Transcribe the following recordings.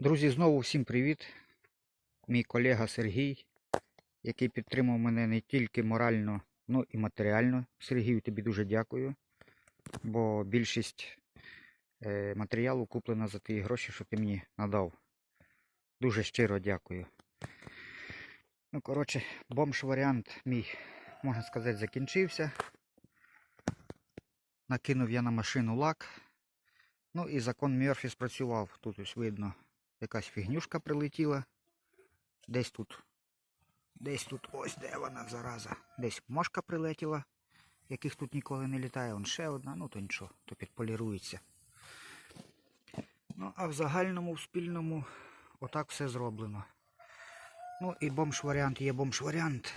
Друзі, знову всім привіт. Мій колега Сергій, який підтримав мене не тільки морально, але і матеріально. Сергію, тобі дуже дякую, бо більшість е, матеріалу куплена за ті гроші, що ти мені надав. Дуже щиро дякую. Ну, коротше, бомж-варіант мій, можна сказати, закінчився. Накинув я на машину лак. Ну і закон Мерфі спрацював. Тут ось видно, якась фігнюшка прилетіла. Десь тут. Десь тут ось де вона зараза. Десь мошка прилетіла, яких тут ніколи не літає. Вон ще одна, ну то нічого, то підполірується. Ну, а в загальному, в спільному, отак все зроблено. Ну і бомж-варіант є бомж-варіант.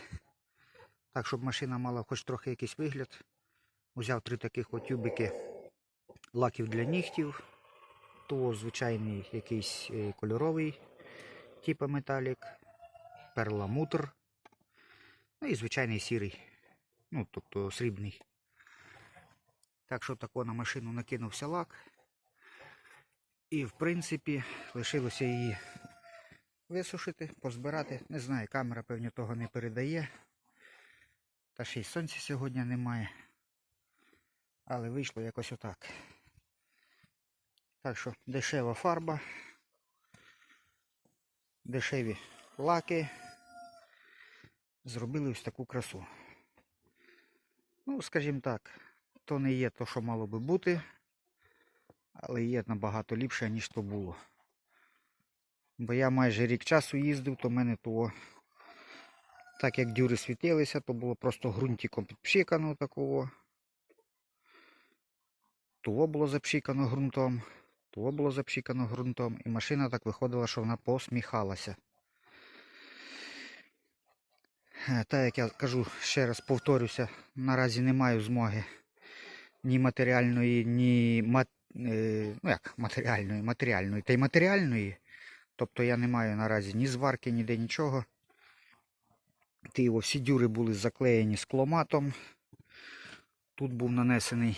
Так, щоб машина мала хоч трохи якийсь вигляд. Взяв три таких от тюбики лаків для нігтів. То звичайний якийсь е, кольоровий, типу металік, перламутр. Ну і звичайний сірий, ну, тобто срібний. Так що тако на машину накинувся лак. І в принципі лишилося її висушити, позбирати. Не знаю, камера, певно, того не передає. Та ще й сонця сьогодні немає. Але вийшло якось отак. Так що дешева фарба, дешеві лаки. Зробили ось таку красу. Ну, скажімо так, то не є то, що мало би бути, але є набагато ліпше, ніж то було. Бо я майже рік часу їздив, то в мене того, так як дюри світилися, то було просто ґрунтиком підпшикано такого. Того було запшикано ґрунтом, того було запшикано ґрунтом, і машина так виходила, що вона посміхалася. Е, Та як я кажу, ще раз повторюся, наразі не маю змоги ні матеріальної, ні мат... е, ну як матеріальної, матеріальної та й матеріальної. Тобто я не маю наразі ні зварки, ніде нічого. Ті його всі дюри були заклеєні скломатом. Тут був нанесений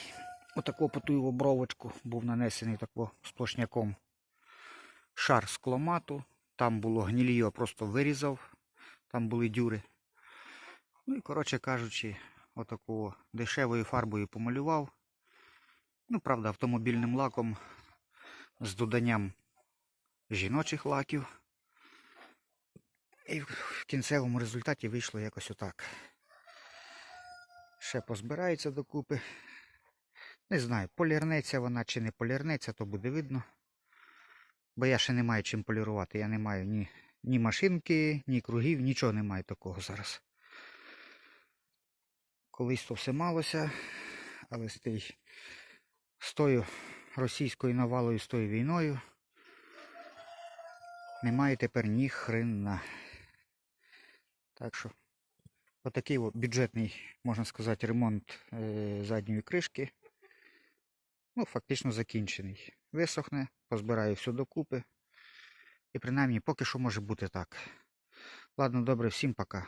отаку по ту його бровочку, був нанесений тако сплошняком шар скломату. Там було гнільйо, просто вирізав, там були дюри. Ну і, коротше кажучи, отаку дешевою фарбою помалював. Ну, правда, автомобільним лаком з доданням жіночих лаків. І в кінцевому результаті вийшло якось отак. Ще позбирається докупи. Не знаю, полірнеться вона чи не полірнеться, то буде видно. Бо я ще не маю чим полірувати. Я не маю ні, ні машинки, ні кругів, нічого не маю такого зараз. Колись то все малося, але з, тій, з тою російською навалою, з тою війною немає тепер ні хрена. Так що, отакий от бюджетний, можна сказати, ремонт е, задньої кришки. Ну, фактично закінчений. Висохне, позбираю все докупи. І принаймні поки що може бути так. Ладно, добре, всім пока.